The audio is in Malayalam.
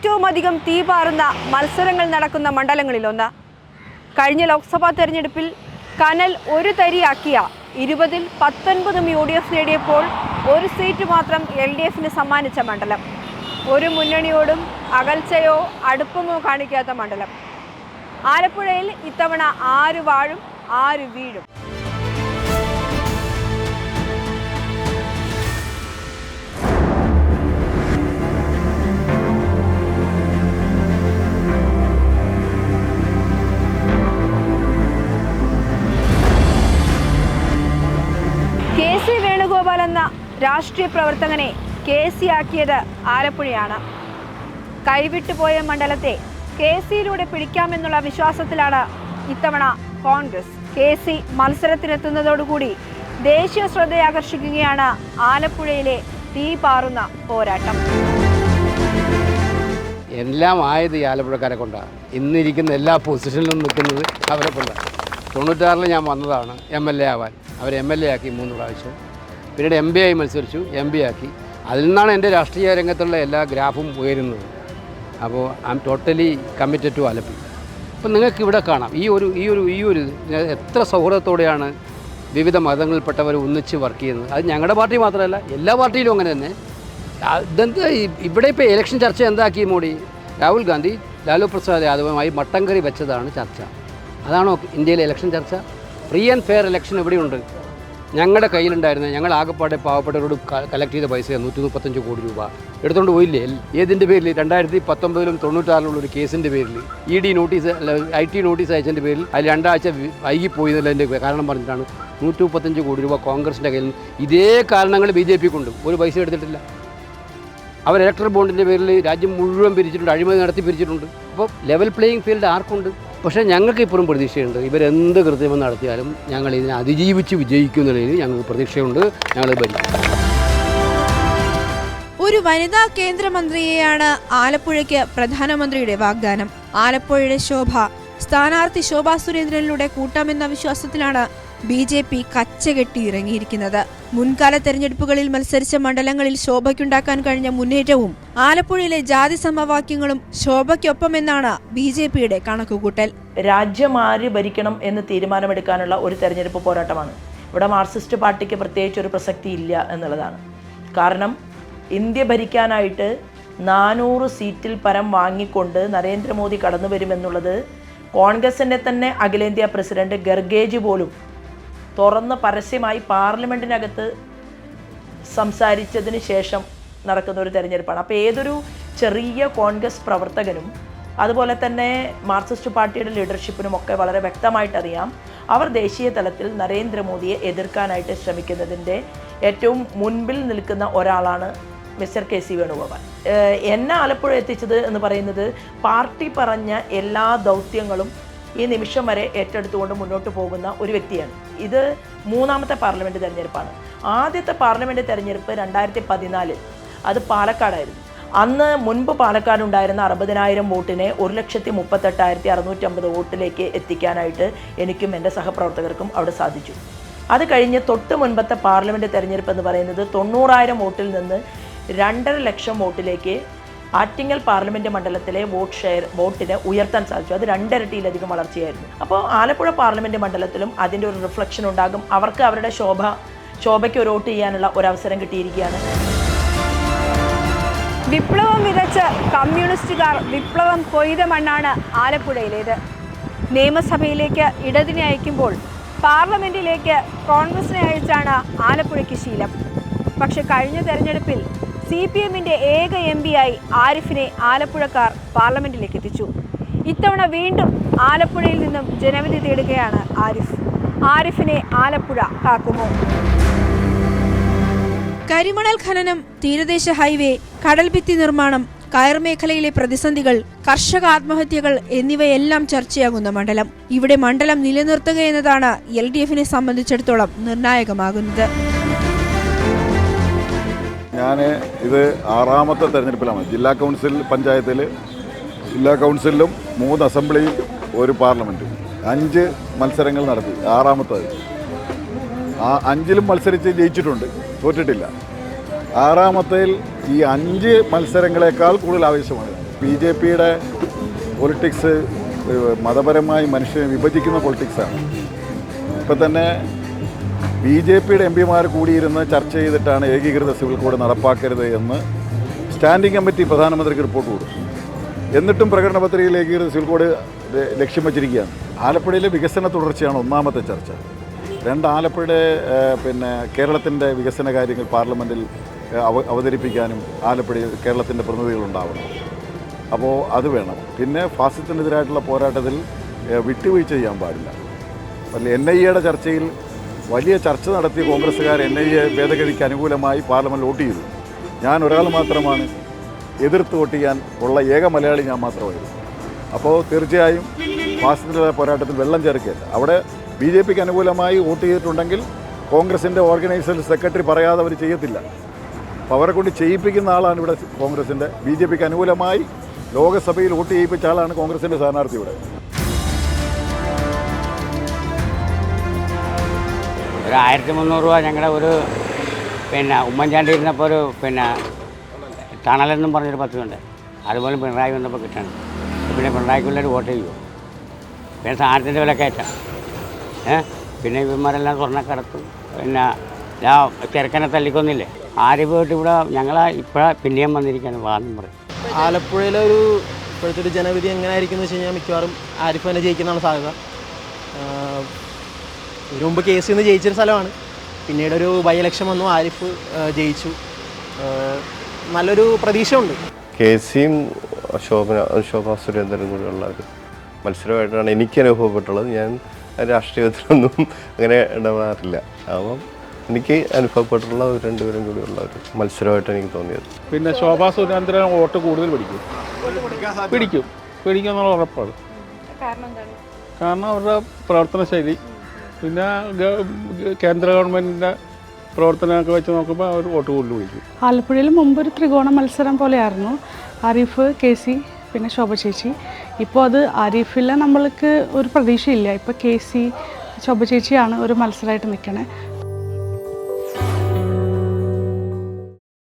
ഏറ്റവും അധികം തീ പാറുന്ന മത്സരങ്ങൾ നടക്കുന്ന മണ്ഡലങ്ങളിലൊന്ന്. കഴിഞ്ഞ ലോക്സഭാ തെരഞ്ഞെടുപ്പിൽ കനൽ ഒരു തരിയാക്കിയ ഇരുപതിൽ പത്തൊൻപതും യു ഡി എഫ് നേടിയപ്പോൾ ഒരു സീറ്റ് മാത്രം എൽ ഡി എഫിന് സമ്മാനിച്ച മണ്ഡലം. ഒരു മുന്നണിയോടും അകൽച്ചയോ അടുപ്പമോ കാണിക്കാത്ത മണ്ഡലം. ആലപ്പുഴയിൽ ഇത്തവണ ആര് വാഴും ആര് വീഴും? വേണുഗോപാൽ എന്ന രാഷ്ട്രീയ പ്രവർത്തകനെ കെ സി ആക്കിയത് ആലപ്പുഴയാണ് കൈവിട്ടുപോയ മണ്ഡലത്തെ കെ സിയിലൂടെ പിടിക്കാമെന്നുള്ള വിശ്വാസത്തിലാണ് ഇത്തവണ കോൺഗ്രസ്. കെ സി മത്സരത്തിനെത്തുന്നതോടുകൂടി ദേശീയ ശ്രദ്ധയാകർഷിക്കുകയാണ് ആലപ്പുഴയിലെ തീ പാറുന്ന പോരാട്ടം. എല്ലാം ആയത് ഈ ആലപ്പുഴക്കാരെ കൊണ്ടാണ് ഇന്നിരിക്കുന്ന എല്ലാ പൊസിഷനിലും നിൽക്കുന്നത് അവരെ കൊണ്ടാണ് തൊണ്ണൂറ്റാറിൽ ഞാൻ വന്നതാണ് എം എൽ എ ആവാൻ. അവർ എം എൽ എ ആക്കി മൂന്ന് പ്രാവശ്യം. പിന്നീട് എം ബി ആയി മത്സരിച്ചു എം ബി ആക്കി. അതിൽ നിന്നാണ് എന്റെ രാഷ്ട്രീയ രംഗത്തുള്ള എല്ലാ ഗ്രാഫും ഉയരുന്നത്. അപ്പോൾ I am totally committed to Alleppey അപ്പോൾ നിങ്ങൾക്ക് ഇവിടെ കാണാം ഈ ഒരു ഈ ഒരു ഈ ഒരു എത്ര സൗഹൃദത്തോടെയാണ് വിവിധ മതങ്ങളിൽപ്പെട്ടവർ ഒന്നിച്ച് വർക്ക് ചെയ്യുന്നത്. അത് ഞങ്ങളുടെ പാർട്ടി മാത്രമല്ല എല്ലാ പാർട്ടിയിലും അങ്ങനെ തന്നെ. ഇതെന്താ ഇവിടെ ഇപ്പോൾ ഇലക്ഷൻ ചർച്ച എന്താക്കി മോഡി? രാഹുൽ ഗാന്ധി ലാലു പ്രസാദ് യാദവുമായി മട്ടൻ കറി വെച്ചതാണ് ചർച്ച. അതാണോ ഇന്ത്യയിലെ ഇലക്ഷൻ ചർച്ച? ഫ്രീ ആൻഡ് ഫെയർ ഇലക്ഷൻ എവിടെയുണ്ട് ഞങ്ങളുടെ കയ്യിലുണ്ടായിരുന്ന ഞങ്ങൾ ആകെപ്പാടെ പാവപ്പെട്ടവരോട് കളക്ട് ചെയ്ത പൈസ നൂറ്റി മുപ്പത്തഞ്ച് കോടി രൂപ. എടുത്തുകൊണ്ട് പോയില്ലേ? ഏതിന്റെ പേരിൽ രണ്ടായിരത്തി പത്തൊമ്പതിലും തൊണ്ണൂറ്റാറിലുള്ള ഒരു കേസിന്റെ പേരിൽ ഇ ഡി നോട്ടീസ് അല്ല ഐ ടി നോട്ടീസ് അയച്ചതിന്റെ പേരിൽ അതിൽ രണ്ടാഴ്ച വൈകി വൈകിപ്പോയി എന്നുള്ളതിന്റെ കാരണം പറഞ്ഞിട്ടാണ് നൂറ്റി മുപ്പത്തഞ്ച് കോടി രൂപ കോൺഗ്രസിന്റെ കയ്യിൽ ഇതേ കാരണങ്ങൾ ബി ജെ പിക്കുണ്ട്. ഒരു പൈസ എടുത്തിട്ടില്ല. അവർ ഇലക്ട്രൽ ബോണ്ടിന്റെ പേരിൽ രാജ്യം മുഴുവൻ പിരിച്ചിട്ടുണ്ട്. അഴിമതി നടത്തി പിരിച്ചിട്ടുണ്ട്. അപ്പോൾ ലെവൽ പ്ലേയിങ് ഫീൽഡ് ആർക്കുണ്ട്? പക്ഷേ ഞങ്ങൾക്ക് ഇപ്പോഴും പ്രതീക്ഷയുണ്ട്. ഇവരെന്ത് കൃത്രിമം നടത്തിയാലും ഞങ്ങൾ ഇതിനെ അതിജീവിച്ച് വിജയിക്കുന്നതിൽ ഞങ്ങൾക്ക് പ്രതീക്ഷയുണ്ട്. ഞങ്ങൾ ഭരിക്കും. ഒരു വനിതാ കേന്ദ്രമന്ത്രിയെയാണ് ആലപ്പുഴയ്ക്ക് പ്രധാനമന്ത്രിയുടെ വാഗ്ദാനം. ആലപ്പുഴയുടെ ശോഭ. സ്ഥാനാർത്ഥി ശോഭാ സുരേന്ദ്രനിലൂടെ കൂട്ടാമെന്ന വിശ്വാസത്തിലാണ് ബി ജെ പി കച്ചകെട്ടി ഇറങ്ങിയിരിക്കുന്നത്. മുൻകാല തെരഞ്ഞെടുപ്പുകളിൽ മത്സരിച്ച മണ്ഡലങ്ങളിൽ ശോഭയ്ക്കുണ്ടാക്കാൻ കഴിഞ്ഞ മുന്നേറ്റവും ആലപ്പുഴയിലെ ജാതി സമവാക്യങ്ങളും ശോഭയ്ക്കൊപ്പമെന്നാണ് ബി ജെ പിയുടെ കണക്കുകൂട്ടൽ. രാജ്യം ആര് ഭരിക്കണം എന്ന് തീരുമാനമെടുക്കാനുള്ള ഒരു തെരഞ്ഞെടുപ്പ് പോരാട്ടമാണ്. ഇവിടെ മാർക്സിസ്റ്റ് പാർട്ടിക്ക് പ്രത്യേകിച്ച് ഒരു പ്രസക്തി ഇല്ല എന്നുള്ളതാണ്. കാരണം ഇന്ത്യ ഭരിക്കാനായിട്ട് നാനൂറ് സീറ്റിൽ പരം വാങ്ങിക്കൊണ്ട് നരേന്ദ്രമോദി കടന്നു വരുമെന്നുള്ളത് കോൺഗ്രസിന്റെ തന്നെ അഖിലേന്ത്യാ പ്രസിഡന്റ് ഗർഗേജ് പോലും തുറന്ന് പരസ്യമായി പാർലമെന്റിനകത്ത് സംസാരിച്ചതിന് ശേഷം നടക്കുന്ന ഒരു തെരഞ്ഞെടുപ്പാണ്. അപ്പോൾ ഏതൊരു ചെറിയ കോൺഗ്രസ് പ്രവർത്തകനും അതുപോലെ തന്നെ മാർക്സിസ്റ്റ് പാർട്ടിയുടെ ലീഡർഷിപ്പിനും ഒക്കെ വളരെ വ്യക്തമായിട്ടറിയാം അവർ ദേശീയ തലത്തിൽ നരേന്ദ്രമോദിയെ എതിർക്കാനായിട്ട് ശ്രമിക്കുന്നതിന്റെ ഏറ്റവും മുൻപിൽ നിൽക്കുന്ന ഒരാളാണ് മിസ്റ്റർ കെ സി വേണുഗോപാൽ. എന്നെ ആലപ്പുഴ എത്തിച്ചത് എന്ന് പറയുന്നത് പാർട്ടി പറഞ്ഞ എല്ലാ ദൗത്യങ്ങളും ഈ നിമിഷം വരെ ഏറ്റെടുത്തുകൊണ്ട് മുന്നോട്ട് പോകുന്ന ഒരു വ്യക്തിയാണ്. ഇത് മൂന്നാമത്തെ പാർലമെന്റ് തെരഞ്ഞെടുപ്പാണ്. ആദ്യത്തെ പാർലമെന്റ് തെരഞ്ഞെടുപ്പ് രണ്ടായിരത്തി പതിനാലിൽ അത് പാലക്കാടായിരുന്നു. അന്ന് മുൻപ് പാലക്കാടുണ്ടായിരുന്ന അറുപതിനായിരം വോട്ടിനെ ഒരു ലക്ഷത്തി മുപ്പത്തെട്ടായിരത്തി അറുന്നൂറ്റമ്പത് വോട്ടിലേക്ക് എത്തിക്കാനായിട്ട് എനിക്കും എന്റെ സഹപ്രവർത്തകർക്കും അവിടെ സാധിച്ചു. അത് കഴിഞ്ഞ് തൊട്ട് മുൻപത്തെ പാർലമെന്റ് തെരഞ്ഞെടുപ്പ് എന്ന് പറയുന്നത് തൊണ്ണൂറായിരം വോട്ടിൽ നിന്ന് രണ്ടര ലക്ഷം വോട്ടിലേക്ക് ആറ്റിങ്ങൽ പാർലമെന്റ് മണ്ഡലത്തിലെ വോട്ട് ഷെയർ വോട്ടിന് ഉയർത്താൻ സാധിച്ചു. അത് രണ്ടിരട്ടിയിലധികം വളർച്ചയായിരുന്നു. അപ്പോൾ ആലപ്പുഴ പാർലമെന്റ് മണ്ഡലത്തിലും അതിന്റെ ഒരു റിഫ്ലക്ഷൻ ഉണ്ടാകും. അവർക്ക് അവരുടെ ശോഭ ശോഭയ്ക്ക് ഒരു വോട്ട് ചെയ്യാനുള്ള ഒരു അവസരം കിട്ടിയിരിക്കുകയാണ്. വിപ്ലവം വിതച്ച കമ്മ്യൂണിസ്റ്റുകാർ വിപ്ലവം കൊയ്ത മണ്ണാണ് ആലപ്പുഴയിലേത്. നിയമസഭയിലേക്ക് ഇടതിനെ അയക്കുമ്പോൾ പാർലമെന്റിലേക്ക് കോൺഗ്രസിനെ അയച്ചാണ് ആലപ്പുഴയ്ക്ക് ശീലം. പക്ഷെ കഴിഞ്ഞ തെരഞ്ഞെടുപ്പിൽ സി പി എമ്മിന്റെ ഏക എം പിയായി ആരിഫിനെ ആലപ്പുഴക്കാർ പാർലമെന്റിലേക്ക് എത്തിച്ചു. ഇത്തവണ വീണ്ടും ആലപ്പുഴയിൽ നിന്നും ജനവിധി തേടുകയാണ് ആരിഫ്. ആരിഫിനെ ആലപ്പുഴ കാക്കുമോ? കരിമണൽ ഖനനം തീരദേശ ഹൈവേ കടൽഭിത്തി നിർമ്മാണം കയർ മേഖലയിലെ പ്രതിസന്ധികൾ കർഷക ആത്മഹത്യകൾ എന്നിവയെല്ലാം ചർച്ചയാകുന്ന മണ്ഡലം. ഇവിടെ മണ്ഡലം നിലനിർത്തുക എന്നതാണ് എൽ ഡി എഫിനെ സംബന്ധിച്ചിടത്തോളം നിർണായകമാകുന്നത്. ഞാൻ ഇത് ആറാമത്തെ തെരഞ്ഞെടുപ്പിലാണ്. ജില്ലാ കൗൺസിൽ പഞ്ചായത്തിൽ ജില്ലാ കൗൺസിലും മൂന്ന് അസംബ്ലിയും ഒരു പാർലമെന്റും അഞ്ച് മത്സരങ്ങൾ നടത്തി. ആറാമത്തത്. ആ അഞ്ചിലും മത്സരിച്ച് ജയിച്ചിട്ടുണ്ട്. തോറ്റിട്ടില്ല. ആറാമത്തേൽ ഈ അഞ്ച് മത്സരങ്ങളെക്കാൾ കൂടുതൽ ആവശ്യമാണ് ബി ജെ പിയുടെ പൊളിറ്റിക്സ് മതപരമായി മനുഷ്യനെ വിഭജിക്കുന്ന പൊളിറ്റിക്സാണ്. ഇപ്പം തന്നെ ബി ജെ പിയുടെ എം പിമാർ കൂടിയിരുന്ന് ചർച്ച ചെയ്തിട്ടാണ് ഏകീകൃത സിവിൽ കോഡ് നടപ്പാക്കരുത് എന്ന് സ്റ്റാൻഡിംഗ് കമ്മിറ്റി പ്രധാനമന്ത്രിക്ക് റിപ്പോർട്ട് കൊടുത്തു. എന്നിട്ടും പ്രകടന പത്രികയിൽ ഏകീകൃത സിവിൽ കോഡ് ലക്ഷ്യം വച്ചിരിക്കുകയാണ്. ആലപ്പുഴയിലെ വികസന തുടർച്ചയാണ് ഒന്നാമത്തെ ചർച്ച. രണ്ട് ആലപ്പുഴയുടെ പിന്നെ കേരളത്തിന്റെ വികസന കാര്യങ്ങൾ പാർലമെന്റിൽ അവതരിപ്പിക്കാനും ആലപ്പുഴയിൽ കേരളത്തിന്റെ പ്രതിനിധികളുണ്ടാവണം. അപ്പോൾ അത് വേണം. പിന്നെ ഫാസിസത്തിനെതിരായിട്ടുള്ള പോരാട്ടത്തിൽ വിട്ടുവീഴ്ച ചെയ്യാൻ പാടില്ല. അല്ല എൻ ഐ എയുടെ ചർച്ചയിൽ വലിയ ചർച്ച നടത്തിയ കോൺഗ്രസ്സുകാർ എൻ ഐ എ ഭേദഗതിക്ക് അനുകൂലമായി പാർലമെന്റ് വോട്ട് ചെയ്തു. ഞാൻ ഒരാൾ മാത്രമാണ് എതിർത്ത് വോട്ട് ചെയ്യാൻ ഉള്ള ഏക മലയാളി ഞാൻ മാത്രമായിരുന്നു അപ്പോൾ തീർച്ചയായും സ്വാതന്ത്ര്യ പോരാട്ടത്തിൽ വെള്ളം ചേർക്കുകയല്ല അവിടെ ബി ജെ പിക്ക് അനുകൂലമായി വോട്ട് ചെയ്തിട്ടുണ്ടെങ്കിൽ കോൺഗ്രസിന്റെ ഓർഗനൈസർ സെക്രട്ടറി പറയാതെ അവർ ചെയ്യത്തില്ല. അപ്പോൾ അവരെ കൊണ്ട് ചെയ്യിപ്പിക്കുന്ന ആളാണ് ഇവിടെ കോൺഗ്രസിന്റെ ബി ജെ പിക്ക് അനുകൂലമായി ലോകസഭയിൽ വോട്ട് ചെയ്യിപ്പിച്ച ആളാണ് കോൺഗ്രസിന്റെ സ്ഥാനാർത്ഥി ഇവിടെ. ഒരു ആയിരത്തി മുന്നൂറ് രൂപ ഞങ്ങളുടെ ഒരു പിന്നെ ഉമ്മൻചാണ്ടി ഇരുന്നപ്പോൾ ഒരു പിന്നെ തണലെന്നും പറഞ്ഞൊരു പദ്ധതിയുണ്ട് അതുപോലെ പിണറായി വന്നപ്പോൾ കിട്ടണം. പിന്നെ പിണറായിക്കുള്ളൊരു വോട്ട് ചെയ്യുമോ പിന്നെ സാധനത്തിന്റെ വില കയറ്റാം ഏഹ് പിന്നെ ഇവന്മാരെല്ലാം സ്വർണക്കടത്തും പിന്നെ ഞാൻ ചെറുക്കനെ തല്ലിക്കൊന്നില്ലേ? ആര് പോയിട്ട് ഇവിടെ ഞങ്ങളെ ഇപ്പോഴാണ് പിന്നെയും വന്നിരിക്കുകയാണ് വാദം പറയും. ആലപ്പുഴയിലെ ഒരു ഇപ്പോഴത്തെ ഒരു ജനവിധി എങ്ങനെ ആയിരിക്കും എന്ന് വെച്ച് കഴിഞ്ഞാൽ മിക്കവാറും ആരിഫ് തന്നെ ജയിക്കുന്നതാണ് സാധ്യത. ഇതിനു മുമ്പ് കേസിൽ നിന്ന് ജയിച്ചൊരു സ്ഥലമാണ്. പിന്നീട് ഒരു ബൈ ഇലക്ഷൻ വന്നു. ആരിഫ് ജയിച്ചു. നല്ലൊരു പ്രതീക്ഷയുണ്ട്. കെ സിയും ശോഭന ശോഭ സുരേന്ദ്രനും കൂടിയുള്ള ഒരു മത്സരമായിട്ടാണ് എനിക്ക് അനുഭവപ്പെട്ടുള്ളത് ഞാൻ രാഷ്ട്രീയത്തിലൊന്നും അങ്ങനെ ഇടപെടാറില്ല. അപ്പം എനിക്ക് അനുഭവപ്പെട്ടുള്ള ഒരു രണ്ടുപേരും കൂടിയുള്ള ഒരു മത്സരമായിട്ട് എനിക്ക് തോന്നിയത്. പിന്നെ ശോഭാ സുരേന്ദ്രൻ വോട്ട് കൂടുതൽ പിടിക്കും. പിടിക്കും. പിടിക്കും എന്നുള്ള ഉറപ്പാണ്. കാരണം അവരുടെ പ്രവർത്തന ശൈലി പിന്നെ കേന്ദ്ര ഗവൺമെന്റിന്റെ പ്രവർത്തനമൊക്കെ വെച്ച് നോക്കുമ്പോൾ അവർ വോട്ട് കൂടുതൽ വിളിക്കും. ആലപ്പുഴയിൽ മുമ്പ് ഒരു ത്രികോണ മത്സരം പോലെയായിരുന്നു. ആരിഫ് കെ സി പിന്നെ ശോഭ ചേച്ചി. ഇപ്പോൾ അത് ആരിഫിൽ നമ്മൾക്ക് ഒരു പ്രതീക്ഷയില്ല. ഇപ്പോൾ കെ സി ശോഭ ചേച്ചിയാണ് ഒരു മത്സരമായിട്ട് നിൽക്കണേ